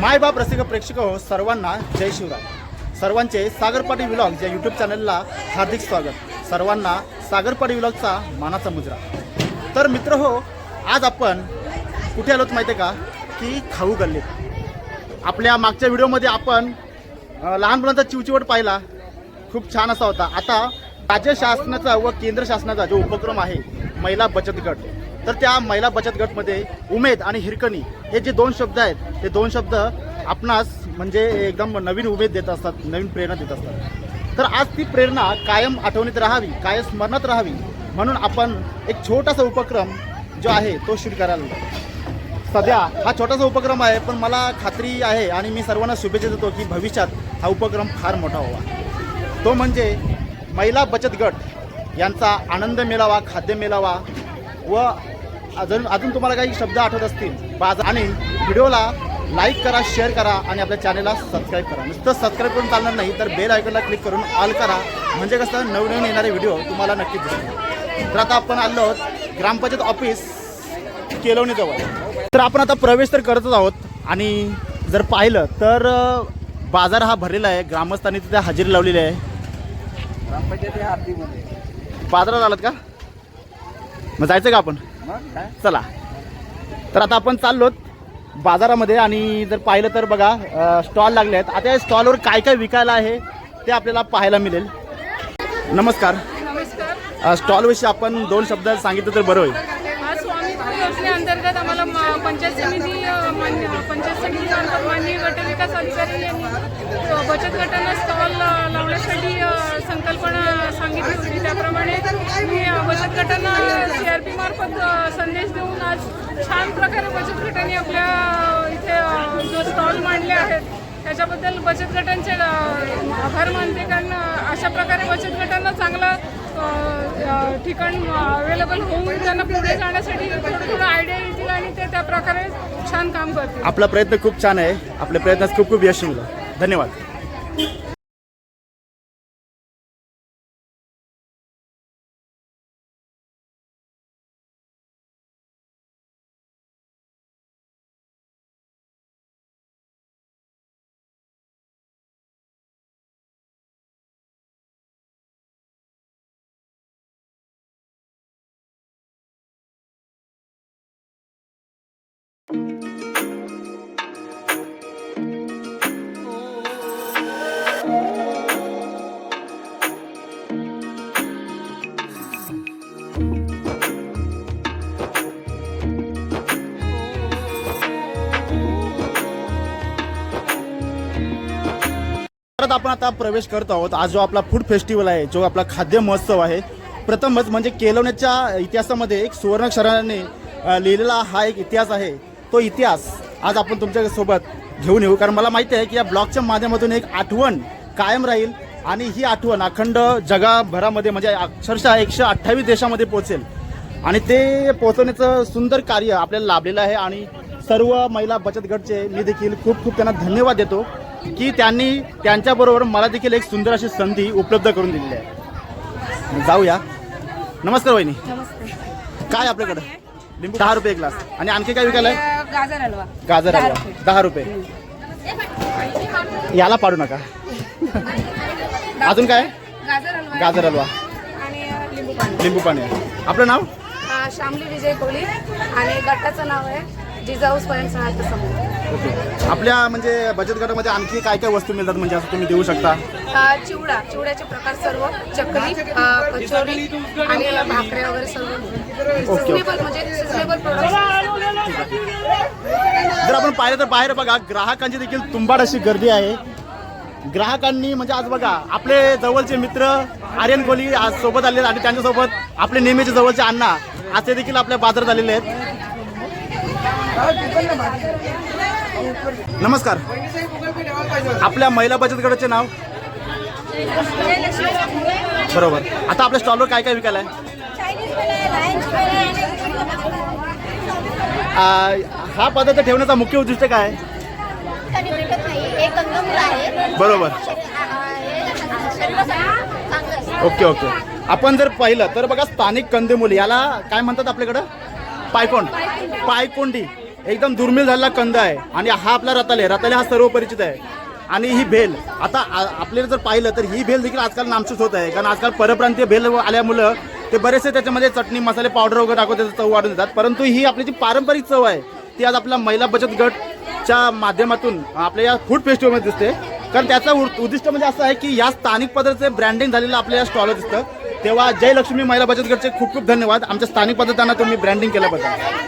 माय बाप रसिक प्रेक्षक हो सर्वांना जय शिवराय. सर्वांचे सागरपाटी व्लॉग या यूट्यूब चॅनलला हार्दिक स्वागत. सर्वांना सागरपाटी व्लॉगचा मानाचा मुजरा. तर मित्र हो आज आपण कुठे आलोत माहिती आहे का? की खाऊ गल्लीत. आपल्या मागच्या व्हिडिओमध्ये आपण लहान मुलांचा चिवचिवट पाहिला. खूप छान असा होता. आता राज्य शासनाचा व केंद्र शासनाचा जो उपक्रम आहे महिला बचत गट. तर त्या महिला बचत गटमध्ये उमेद आणि हिरकणी हे जे दोन शब्द आहेत ते दोन शब्द आपणास म्हणजे एकदम नवीन उमेद देत असतात नवीन प्रेरणा देत असतात. तर आज ती प्रेरणा कायम आठवणीत राहावी कायम स्मरणात राहावी म्हणून आपण एक छोटासा उपक्रम जो आहे तो शूट करायला सध्या हा छोटासा उपक्रम आहे पण मला खात्री आहे आणि मी सर्वांना शुभेच्छा देतो की भविष्यात हा उपक्रम फार मोठा व्हावा. तो म्हणजे महिला बचत गट यांचा आनंद मिळावा खाद्य मिळावा व अजून अजून तुम्हाला काही शब्द आठवत असतील बाजार आणि व्हिडिओला लाईक करा शेअर करा आणि आपल्या चॅनलला सबस्क्राईब करा. नुसतं सबस्क्राईब करून चालणार नाही तर बेल आयकॉनला क्लिक करून ऑल करा. म्हणजे कसं नवनवीन येणारे व्हिडिओ तुम्हाला नक्कीच दिसतील. तर आता आपण आलो आहोत ग्रामपंचायत ऑफिस केलवणीजवळ. तर आपण आता प्रवेश तर करतच आहोत. आणि जर पाहिलं तर बाजार हा भरलेला आहे. ग्रामस्थांनी तिथे हजेरी लावलेली आहे. ग्रामपंचायती बाजारात आलात का? मग जायचं का आपण? चला. तर आता आपण चाललोत. बाजारामध्ये आणि जर पाहिलं तर बघा स्टॉल लागले आहेत. आता या स्टॉलवर काय काय विकायला आहे ते आपल्याला पाहायला मिळेल. नमस्कार. स्टॉलविषयी आपण दोन शब्द सांगितलं तर बरं होईल. योजनेअंतर्गत आम्हाला पंचायत समिती पंचायत समितीमार्फत माननीय गटविकास अधिकारी यांनी बचत गटांना स्टॉल लावण्यासाठी संकल्पना सांगितली होती. त्याप्रमाणे मी बचत गटांना सी आर पी मार्फत संदेश देऊन आज छान प्रकारे बचत गटांनी आपल्या इथे जो स्टॉल मांडले आहेत त्याच्याबद्दल बचत गटांचे आभार मानते. कारण अशा प्रकारे बचत गटांना चांगला ठिकाण अवेलेबल होऊन त्यांना पुढे जाण्यासाठी थोडं थोडं आयडिया येतील आणि ते त्या प्रकारे छान काम करतील. आपला प्रयत्न खूप छान आहे. आपल्या प्रयत्नात खूप खूप यश मिळलं धन्यवाद. परत आपण आता प्रवेश करत आहोत. आज जो आपला फूड फेस्टिवल आहे जो आपला खाद्य महोत्सव आहे प्रथमच म्हणजे केलवण्याच्या इतिहासामध्ये एक सुवर्णाक्षराने अ, लिहिलेला हा एक इतिहास आहे. तो इतिहास आज आपण तुमच्यासोबत घेऊन येऊ. कारण मला माहिती आहे की या ब्लॉगच्या माध्यमातून एक आठवण कायम राहील आणि ही आठवण अखंड जगाभरामध्ये म्हणजे अक्षरशः एकशे अठ्ठावीस देशामध्ये पोहोचेल. आणि ते पोहोचवण्याचं सुंदर कार्य आपल्याला लाभलेलं आहे आणि सर्व महिला बचत गटचे मी देखील खूप खूप त्यांना धन्यवाद देतो. की त्यांनी त्यांच्याबरोबर मला देखील एक सुंदर अशी संधी उपलब्ध करून दिलेली आहे. जाऊया. नमस्कार वहिनी. काय आपल्याकडं? लिंबू दहा रुपये एक ग्लास. आणि आणखी काय विकायला गाजर हलवा. गाजर दहा हलवा. रुपये. दहा रुपये. याला पाडू नका. अजून काय? गाजर हलवा. लिंबू पाणी. आपलं नाव? अ, शामली विजय कोहली आणि गटाचं नाव आहे जिजाऊ स्वयंसहायता समूह. ओके. आपल्या म्हणजे बचत गटामध्ये आणखी काय काय वस्तू मिळतात म्हणजे असं तुम्ही देऊ शकता? चिवडा. चिवड्याचे प्रकार सर्व. चकली अ, कचोरी आणि भाकऱ्या वगैरे सर्व सिजनेबल म्हणजे सिजनेबल प्रोडक्ट जर आपण पाहिलं तर बाहेर बघा ग्राहकांची देखील तुंबाड अशी गर्दी आहे. ग्राहकांनी म्हणजे आज बघा आपले जवळचे मित्र आर्यन कोहली आज सोबत आले आहेत आणि त्यांच्यासोबत आपले नेहमीचे जवळचे अण्णा आज ते देखील आपल्या बाजारात आलेले आहेत. नमस्कार. आपल्या महिला बचत गटाचे नाव? बरोबर. आता आपल्या स्टॉलवर काय काय विकायला आहे? हा पदार्थ ठेवण्याचा मुख्य उद्दिष्ट काय बरोबर. Okay okay. आपण जर पाहिलं तर बघा स्थानिक कंदमुली याला काय म्हणतात आपल्याकडं? पायकोंड. पायकोंडी. एकदम दुर्मिळ झालेला कंद आहे आणि हा आपला रताले रताले हा सर्व परिचित आहे. आणि ही भेल आता आपल्याला जर पाहिलं तर ही भेल देखील आजकाल नामशूस होत आहे. कारण आजकाल परप्रांतीय भेल आल्यामुळं ते बरेचसे त्याच्यामध्ये चटणी मसाले पावडर वगैरे टाकून त्याचं चव वाढून देतात. परंतु ही आपली जी पारंपरिक चव आहे ती आज आपला महिला बचत गटच्या माध्यमातून आपल्या या फूड फेस्टिवलमध्ये दिसते. कारण त्याचं उद्दिष्ट म्हणजे असं आहे की या स्थानिक पदार्थाचे ब्रँडिंग झालेलं आपल्या या स्टॉलवर दिसतं तेव्हा जय लक्ष्मी महिला बचत गटचे खूप खूप धन्यवाद. आमच्या स्थानिक पदार्थांना तुम्ही ब्रँडिंग केल्याबद्दल.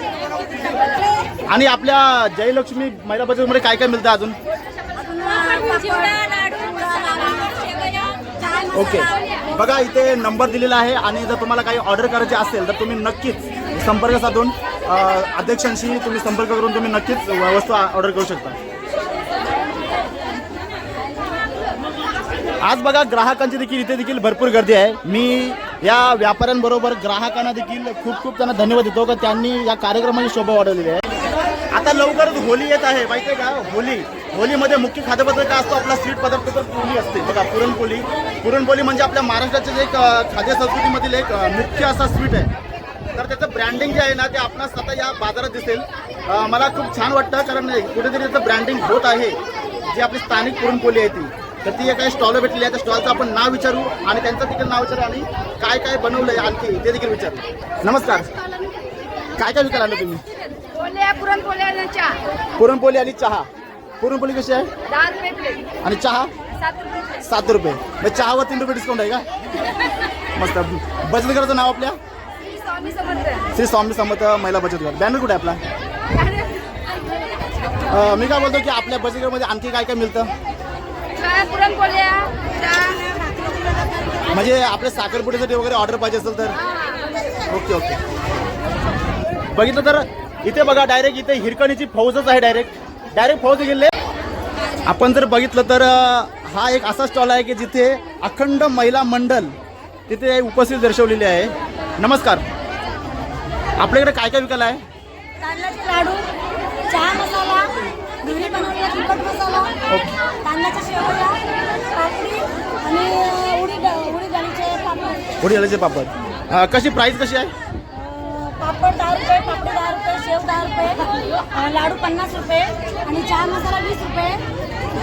आणि आपल्या जयलक्ष्मी महिला महिला बचतमध्ये काय काय मिळतं अजून? ओके. बघा इथे नंबर दिलेला आहे आणि जर तुम्हाला काही ऑर्डर करायची असेल तर तुम्ही नक्कीच संपर्क साधून अध्यक्षांशी तुम्ही संपर्क करून तुम्ही नक्कीच वस्तू ऑर्डर करू शकता. आज बघा ग्राहकांची देखील इथे देखील भरपूर गर्दी आहे. मी या व्यापाऱ्यांबरोबर ग्राहकांना देखील खूप खूप त्यांना धन्यवाद देतो का त्यांनी या कार्यक्रमाची शोभा वाढवलेली आहे. आता लवकरच होली येत आहे. माहिती आहे का? होली. होलीमध्ये मुख्य खाद्यपदार्थ काय असतो? आपला स्वीट पदार्थ तर पोली असते. बघा पुरणपोली पुरणपोली म्हणजे आपल्या महाराष्ट्राच्या जे एक खाद्य संस्कृतीमधील एक मुख्य असा स्वीट आहे. तर त्याचं ब्रँडिंग जे आहे ना ते आपणास आता या बाजारात दिसेल. मला खूप छान वाटतं कारण कुठेतरी त्याचं ब्रँडिंग होत आहे. जी आपली स्थानिक पुरणपोली आहे ती. तर ती काही स्टॉल भेटलेली आहे. त्या स्टॉलचं आपण नाव विचारू आणि त्यांचं देखील नाव विचारू आणि काय काय बनवलं आहे आणखी ते देखील विचारू. नमस्कार. काय काय विकायला आलं तुम्ही? आणि चहा. पुरणपोळी आणि चहा. पुरणपोळी कशी आहे? दहा रुपये प्लेट आणि चहा? सात रुपये प्लेट सात रुपये. मग चहावर तीन रुपये डिस्काउंट आहे का? मस्त. बचत गटाचं नाव आपल्या? श्री स्वामी समर्थ. श्री स्वामी समर्थ महिला बचत गट. बॅनर कुठे आहे आपला? अं, मी काय बोलतो की आपल्या बचत गटामध्ये आणखी काय काय मिळतं? काय पुरणपोळ्या चहा. म्हणजे आपल्या साखरपुड्यासाठी वगैरे ऑर्डर पाहिजे असेल तर? Okay okay. बघितलं तर इथे बघा डायरेक्ट इथे हिरकणीची फौजच आहे डायरेक्ट डायरेक्ट फौज गेले. आपण जर बघितलं तर हा एक असा स्टॉल आहे की जिथे अखंड महिला मंडळ तिथे उपस्थित दर्शवलेली आहे. नमस्कार. आपल्याकडे काय काय विकायला आहे? तांदळाचे लाडू चहा मसाला घरी बनवलेला तिखट मसाला तांदळाच्या शेवया पापडी आणि उडीद उडीद डाळीचे पापड. उडीदाचे पापड. अं, कशी प्राईस कशी आहे? पापड दहा रुपये पापडी दहा रुपये शेव दहा रुपये लाडू पन्नास रुपये आणि चहा मसाला वीस रुपये.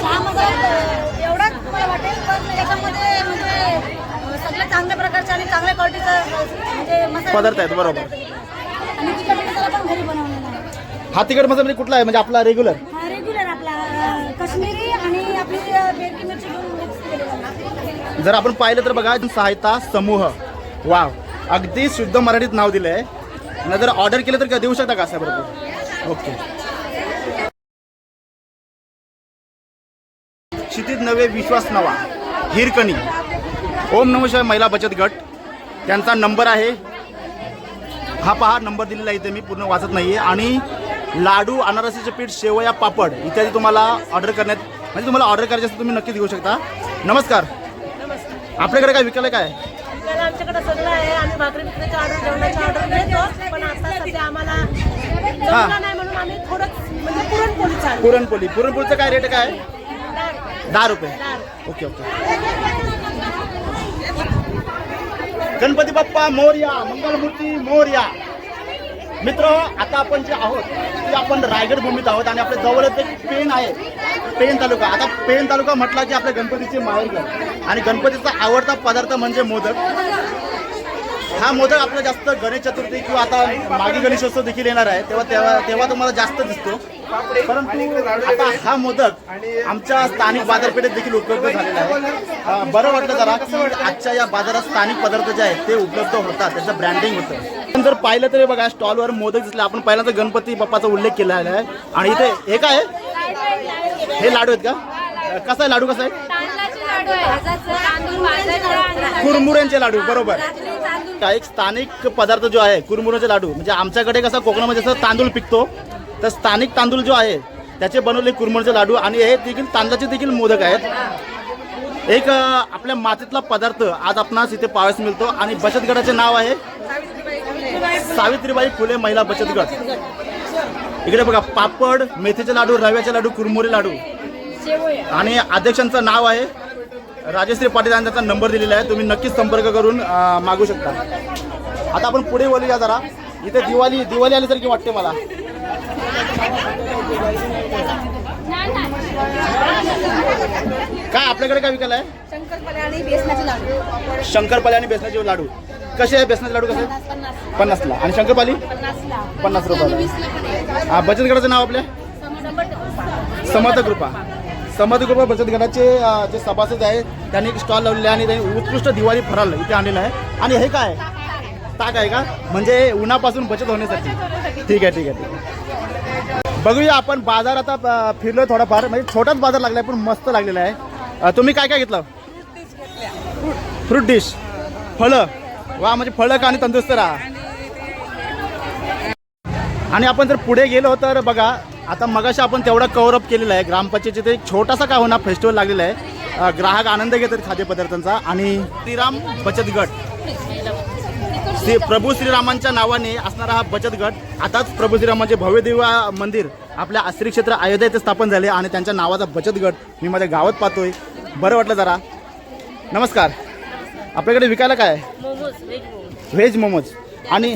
चहा मसाला एवढाच तुम्हाला वाटेल पण याच्यामध्ये म्हणजे सगळ्या चांगल्या प्रकारचे आणि चांगल्या क्वालिटीचं म्हणजे मसाला पदार्थ आहेत, बरोबर. आणि तिखट मसाला पण घरी बनवलेला आहे. हा तिकट मसाला म्हणजे कुठला आहे? म्हणजे आपला रेग्युलर हा रेग्युलर आपला अं, काश्मीरी आणि आपली अं, बेडकी मिरची घेऊन मिक्स केलेला आहे. जर आपण पाहिलं तर बघा सहायता समूह. वाव. अगदी शुद्ध मराठीत नाव दिलं आहे नाही जर ऑर्डर केलं तर देऊ शकता का असं बरोबर ओके क्षितिज नवे विश्वास नवा. हिरकणी. ओम नमः शिवाय महिला बचत गट. त्यांचा नंबर आहे. हा पहा नंबर दिलेला इथे मी पूर्ण वाचत नाही आहे आणि लाडू अनारसीचे पीठ शेवया पापड इत्यादी तुम्हाला ऑर्डर करण्यात म्हणजे तुम्हाला ऑर्डर करायचे असेल तुम्ही नक्की देऊ शकता. नमस्कार. आपल्याकडे काय विकायला काय? आपल्याला आमच्याकडे सगळं आहे. आम्ही भाकरी विक्रीचे ऑर्डर जेवणाची ऑर्डर घेतो. पण आता सध्या आम्हाला जमलं नाही म्हणून आम्ही थोडंच म्हणजे पुरणपोळी चालू. पुरणपोळी. पुरणपोळीचं काय रेट काय? दहा रुपये. Okay okay. गणपती बाप्पा मोर्या मंगलमूर्ती मोर्या. मित्र आता आपण जे आहोत ते आपण रायगड भूमीत आहोत आणि आपल्या जवळच एक पेन आहे पेन तालुका. आता पेन तालुका म्हटला की आपल्या गणपतीचे माहेरघर आणि गणपतीचा आवडता पदार्थ म्हणजे मोदक. हा मोदक आपला जास्त गणेश चतुर्थी किंवा आता मागे गणेशोत्सव देखील येणार आहे तेव्हा तेव्हा तेव्हा तुम्हाला जास्त दिसतो. परंतु आता हा मोदक आमच्या स्थानिक बाजारपेठेत देखील उपलब्ध झालेला आहे. बरं वाटलं जरा की आजच्या या बाजारात स्थानिक पदार्थ जे आहेत ते उपलब्ध होतात त्याचं ब्रँडिंग होतं. आपण जर पाहिलं तरी बघा स्टॉलवर मोदक दिसले. आपण पहिल्यांदा गणपती बाप्पाचा उल्लेख केलेला आहे. आणि इथे हे काय हे लाडू आहेत का? कसा आहे लाडू कसा आहे? कुरमुऱ्यांचे लाडू बरोबर. हा एक स्थानिक पदार्थ जो आहे कुरमुऱ्याचे लाडू म्हणजे आमच्याकडे कसं कोकणामध्ये जसं तांदूळ पिकतो तर स्थानिक तांदूळ जो आहे त्याचे बनवले कुरमुऱ्याचे लाडू आणि हे देखील तांदळाचे देखील मोदक आहेत. एक आपल्या मातीतला पदार्थ आज आपणास इथे पाहायला मिळतो आणि बचत गटाचे नाव आहे सावित्रीबाई फुले महिला बचत गट इकडे बघा पापड मेथीचे लाडू रव्याचे लाडू कुरमुरे लाडू. आणि अध्यक्षांचं नाव आहे राजश्री पाटील यांनी त्याचा नंबर दिलेला आहे. तुम्ही नक्कीच संपर्क करून मागू शकता. आता आपण पुढे बोलूया जरा. इथे दिवाळी दिवाळी आल्यासारखी वाटते मला. काय आपल्याकडे काय विकायला आहे? शंकरपाली आणि बेसनाचे लाडू. कसे आहे बेसनाचे लाडू कसे? पन्नासला. आणि शंकरपाली पन्नास रुपयाला. हा बचत गटाचं नाव आपल्या? समर्थ कृपा समर्थ कृपा बचत गटाचे जे सभासद आहेत त्यांनी एक स्टॉल लावलेला आहे आणि त्यांनी उत्कृष्ट दिवाळी फराल इथे आणलेलं आहे. आणि हे काय? ताक आहे का? म्हणजे उन्हापासून बचत होण्यासाठी. ठीक आहे ठीक आहे ठीक आहे. बघूया आपण बाजार आता फिरलो थोडाफार. म्हणजे छोटाच बाजार लागलाय पण मस्त लागलेला आहे. तुम्ही काय काय घेतलं? Fruit dish. फळं. वा म्हणजे फळं का आणि तंदुरुस्त राहा. आणि आपण जर पुढे गेलो तर बघा आता मगाशी आपण तेवढा कव्हर अप केलेला आहे. ग्रामपंचायतीचे एक छोटासा काय होणार फेस्टिवल लागलेला आहे. ग्राहक आनंद घेतात खाद्यपदार्थांचा आणि श्रीराम बचत गट. श्री प्रभू श्रीरामांच्या नावाने असणारा हा बचत गट आताच प्रभू श्रीरामांचे भव्य दिव्य मंदिर आपल्या आश्री क्षेत्र अयोध्या येथे स्थापन झाले आणि त्यांच्या नावाचा बचत गट मी माझ्या गावात पाहतोय. बरं वाटलं जरा. नमस्कार. आपल्याकडे विकायला काय व्हेज मोमोज आणि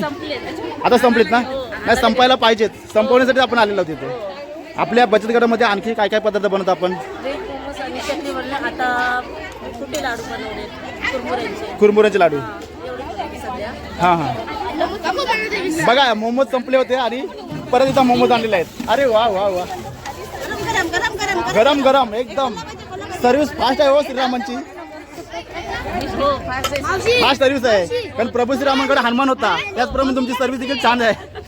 आता संपलेत ना? नाही संपायला पाहिजेत. संपवण्यासाठी आपण आलेलो तिथे आपल्या बचत गटामध्ये आणखी काय काय पदार्थ बनवतो आपण? आणि चटणीवरले आता कुठे लाडू बनवले? कुरमुऱ्यांचे. कुरमुऱ्याचे लाडू. एवढे बनवले सध्या. हां हां. बघा मोमोज संपले होते आणि परत इथं मोमोज आणलेले आहेत. अरे वा वा वा. गरम गरम एकदम. सर्व्हिस फास्ट आहे हो श्रीरामांची. फास्ट सर्व्हिस आहे. पण प्रभू श्रीरामांकडे हनुमान होता. त्याचप्रमाणे तुमची सर्व्हिस देखील छान आहे.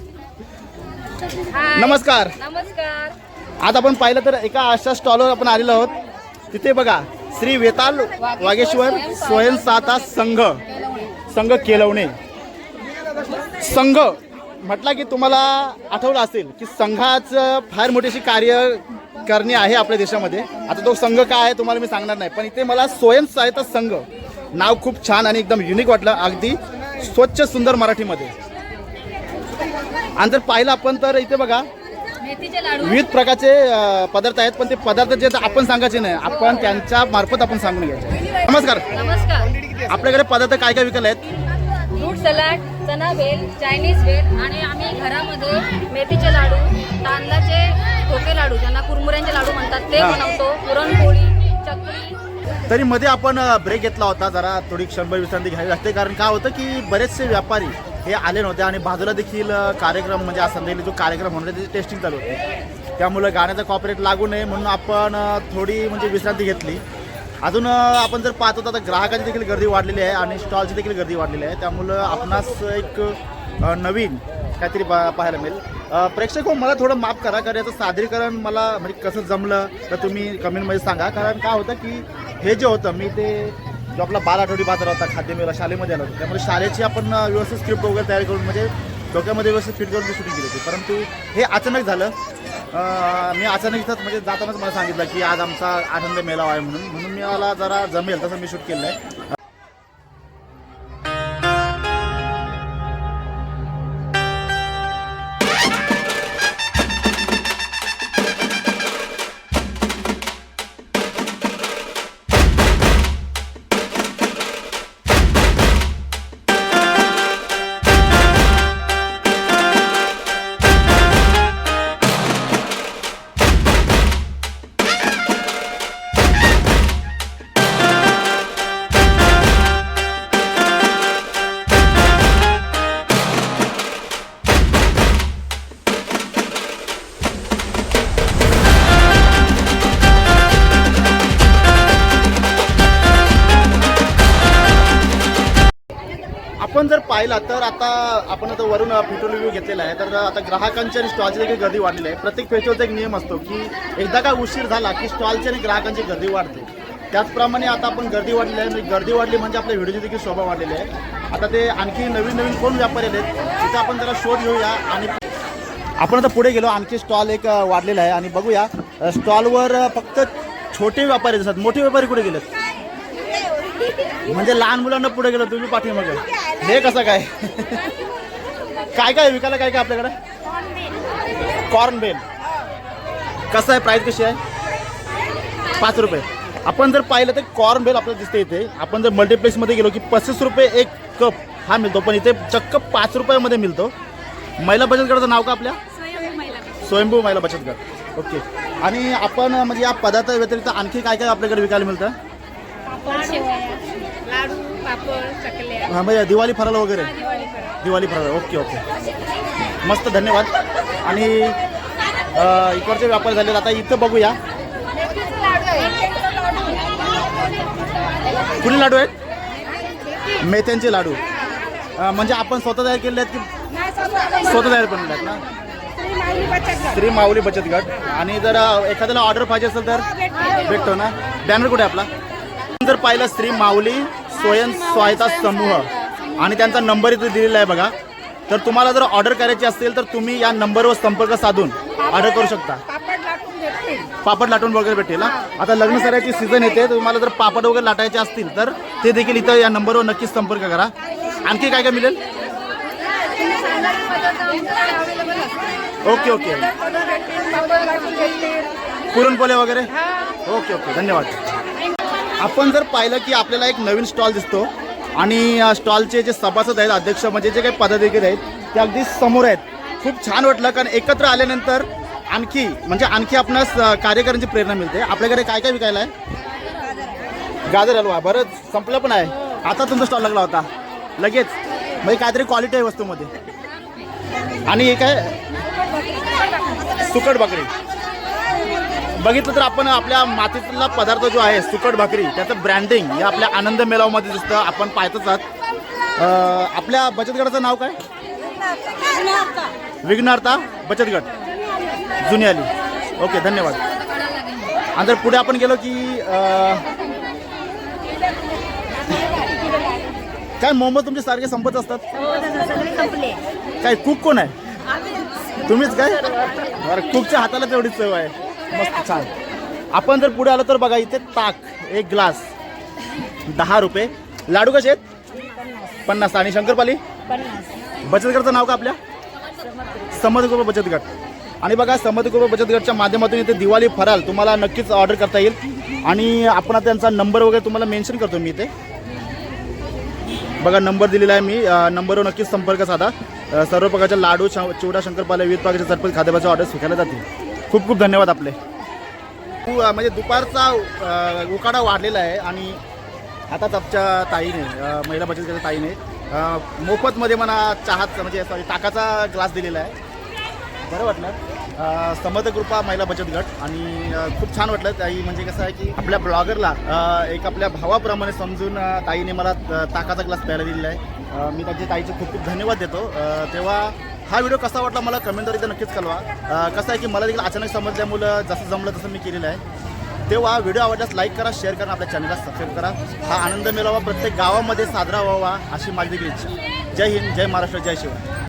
नमस्कार. नमस्कार. आज आपण पाहिलं तर एका अशा स्टॉलवर आपण आलेलो आहोत. तिथे बघा श्री वेताल वागेश्वर स्वयंसहायता संघ. संघ केलवणे. संघ म्हटला की तुम्हाला आठवलं असेल की संघाचं फार मोठी अशी कार्य करणे आहे आपल्या देशामध्ये. आता तो संघ काय आहे तुम्हाला मी सांगणार नाही. पण इथे मला स्वयंसहायता संघ नाव खूप छान आणि एकदम युनिक वाटलं. अगदी स्वच्छ सुंदर मराठीमध्ये. आणि जर पाहिलं आपण तर इथे बघा मेथीचे लाडू. विविध प्रकारचे पदार्थ आहेत पण ते पदार्थ जे आपण सांगायचे नाही. आपण त्यांच्या मार्फत आपण सांगून घ्यायचे. नमस्कार. नमस्कार. आपल्याकडे पदार्थ काय काय विकले आहेत? Fruit salad chana bhel Chinese bhel आणि आम्ही घरामध्ये मेथीचे लाडू तांदळाचे खोके लाडू ज्यांना कुरमुऱ्यांचे लाडू म्हणतात ते. बनवतो. पुरणपोळी तरी मध्ये आपण ब्रेक घेतला होता. जरा थोडी क्षणभर विश्रांती घ्यावी लागते. कारण काय होतं की बरेचसे व्यापारी हे आले नव्हते आणि बाजूला देखील कार्यक्रम म्हणजे संध्याकाळी जो कार्यक्रम होणार त्याची टेस्टिंग चालू होती. त्यामुळं गाण्याचा कॉपरेट लागू नये म्हणून आपण थोडी म्हणजे विश्रांती घेतली. अजून आपण जर पाहतो तर आता देखील गर्दी वाढलेली आहे आणि स्टॉलची देखील गर्दी वाढलेली आहे. त्यामुळं आपणास एक नवीन काहीतरी पा पाहायला मिळेल. प्रेक्षक हो मला थोडं माफ करा कारण याचं सादरीकरण मला म्हणजे कसं जमलं तर तुम्ही कमेंटमध्ये सांगा. कारण काय होतं की हे जे होतं मी ते जो आपला बाल आठवडी बाजार होता खाद्यमेला शाळेमध्ये आला होता. त्यामुळे शाळेची आपण व्यवस्थित स्क्रिप्ट वगैरे तयार करून म्हणजे डोक्यामध्ये व्यवस्थित फिट करून शूटिंग केली होती. परंतु हे अचानक झालं. मी अचानक इथंच म्हणजे जातानाच मला सांगितलं की आज आमचा आनंद मेळावा आहे म्हणून. म्हणून मी मला जरा जमेल तसं मी शूट केलं आहे आपण जर पाहिला तर आता आपण आता वरून फोटो रिव्ह्यू घेतलेला आहे तर आता ग्राहकांची आणि स्टॉलची देखील गर्दी वाढलेली आहे. प्रत्येक फेस्टिवलचा एक नियम असतो की एकदा का उशीर झाला की स्टॉलची आणि ग्राहकांची गर्दी वाढते. त्याचप्रमाणे आता आपण गर्दी वाढलेली आहे म्हणजे गर्दी वाढली म्हणजे आपल्या व्हिडिओची देखील शोभा वाढलेली आहे. आता ते आणखी नवीन नवीन कोण व्यापारी आहेत तिथं आपण जरा शोध घेऊया आणि आपण आता पुढे गेलो आणखी स्टॉल एक वाढलेला आहे. आणि बघूया स्टॉलवर फक्त छोटे व्यापारी असतात मोठे व्यापारी कुठे गेलेत? म्हणजे लहान मुलांना पुढे गेलं तुम्ही पाठीमागे. हे कसं काय? काय काय विकायला काय काय आपल्याकडे? कॉर्न बेल कसं आहे? प्राईस कशी आहे? पाच रुपये. आपण जर पाहिलं तर कॉर्न बेल आपल्याला दिसते इथे. आपण जर मल्टिप्लेक्समध्ये गेलो की पस्तीस रुपये एक कप हा मिळतो. पण इथे चक्क पाच रुपयामध्ये मिळतो. महिला बचत गटाचं नाव का आपल्या? स्वयंभू महिला बचत गट. ओके. आणि आपण म्हणजे या पदार्थाव्यतिरिक्त आणखी काय काय आपल्याकडे विकायला मिळतं? लाडू पापड चकल्या. हा म्हणजे दिवाळी फराळ वगैरे? दिवाळी फराळ. Okay okay. मस्त धन्यवाद. आणि अ, इकडचे व्यापार झाले आता इथं बघूया. कुठले लाडू आहेत? मेथ्यांचे लाडू. अ, म्हणजे आपण स्वतः तयार केले आहेत की स्वतः तयार बनवले आहेत ना? श्री माऊली बचत गट. आणि जर अ, एखाद्याला ऑर्डर पाहिजे असेल तर भेटतो ना? बॅनर कुठे आहे आपला? आपण जर पाहिलं श्री माऊली स्वयं सहायता समूह आणि त्यांचा नंबर इथे दिलेला आहे बघा तर तुम्हाला जर ऑर्डर करायची असेल तर तुम्ही या नंबरवर संपर्क साधून ऑर्डर करू शकता. पापड लाटून वगैरे भेटेल. आता लग्न सरायची सीझन येते तर तुम्हाला जर पापड वगैरे लाटायचे असतील तर ते देखील इथं या नंबरवर नक्कीच संपर्क करा. आणखी काय काय मिळेल? Okay okay. पुरणपोळे वगैरे? Okay okay. धन्यवाद. आपण जर पाहिलं की आपल्याला एक नवीन स्टॉल दिसतो आणि स्टॉलचे जे सभासद आहेत अध्यक्ष म्हणजे जे काही पदाधिकारी आहेत ते अगदी समोर आहेत. खूप छान वाटलं कारण एकत्र आल्यानंतर आणखी म्हणजे आणखी आपणास अ, कार्य करण्याची प्रेरणा मिळते. आपल्याकडे काय काय विकायला आहे? गाजर हलवा. बरं संपलं पण आहे. आता तुमचा स्टॉल लागला होता. लगेच. म्हणजे काहीतरी क्वालिटी आहे वस्तूमध्ये. आणि हे काय? सुकट भाकरी बघितलं तर आपण आपल्या मातीतला पदार्थ जो आहे सुकट भाकरी त्याचं ब्रँडिंग हे आपल्या आनंद मेळावमध्ये दिसतं. आपण पाहतच आहात. आपल्या बचत गटाचं नाव काय? विघ्नार्था बचत गट. जुनी आली. ओके धन्यवाद. आणि जर पुढे आपण गेलो की काय मोहम्मद तुमचे सारखे संपत असतात? काय कुक कोण आहे? तुम्हीच काय? बरं कुकच्या हाताला तेवढीच चव आहे. मस्त छान. आपण जर पुढे आलो तर बघा इथे ताक एक ग्लास. दहा रुपये. लाडू कसे आहेत? पन्नास. आणि शंकरपाली? बचत गटाचं नाव का आपल्या? समर्थकृपा बचत गट. आणि बघा समर्थकृपा बचत गटच्या माध्यमातून इथे दिवाळी फराल तुम्हाला नक्कीच ऑर्डर करता येईल. आणि आपण त्यांचा नंबर वगैरे तुम्हाला मेन्शन करतो मी इथे. बघा नंबर दिलेला आहे मी. नंबरवर नक्कीच संपर्क साधा. सर्व प्रकारच्या लाडू चिवडा शंकरपाले विविध प्रकारच्या चटपट खाद्यपदार्थ ऑर्डर स्वीकारल्या जातील. खूप खूप धन्यवाद आपले. म्हणजे दुपारचा उकाडा वाढलेला आहे आणि आताच आमच्या ताईने महिला बचत गटाच्या ताईने मोफतमध्ये मला चहाचा म्हणजे सॉरी ताकाचा ग्लास दिलेला आहे. बरं वाटलं. समर्थ कृपा महिला बचत गट आणि खूप छान वाटलं. ताई म्हणजे कसं आहे की आपल्या ब्लॉगरला एक आपल्या भावाप्रमाणे समजून ताईने मला ताकाचा ग्लास प्यायला दिलेला आहे. मी त्याचे ताईचे खूप खूप धन्यवाद देतो. तेव्हा हा व्हिडिओ कसा वाटला मला कमेंटद्वारे इथं नक्कीच कळवा. कसं आहे की मला देखील अचानक समजल्यामुळं जसं जमलं तसं मी केलेलं आहे. तेव्हा व्हिडिओ आवडल्यास लाईक करा शेअर करा आपल्या चॅनलला सबस्क्राईब करा. हा आनंद मिळावा प्रत्येक गावामध्ये साजरा व्हावा अशी माझी देखील इच्छा. जय हिंद जय महाराष्ट्र जय शिव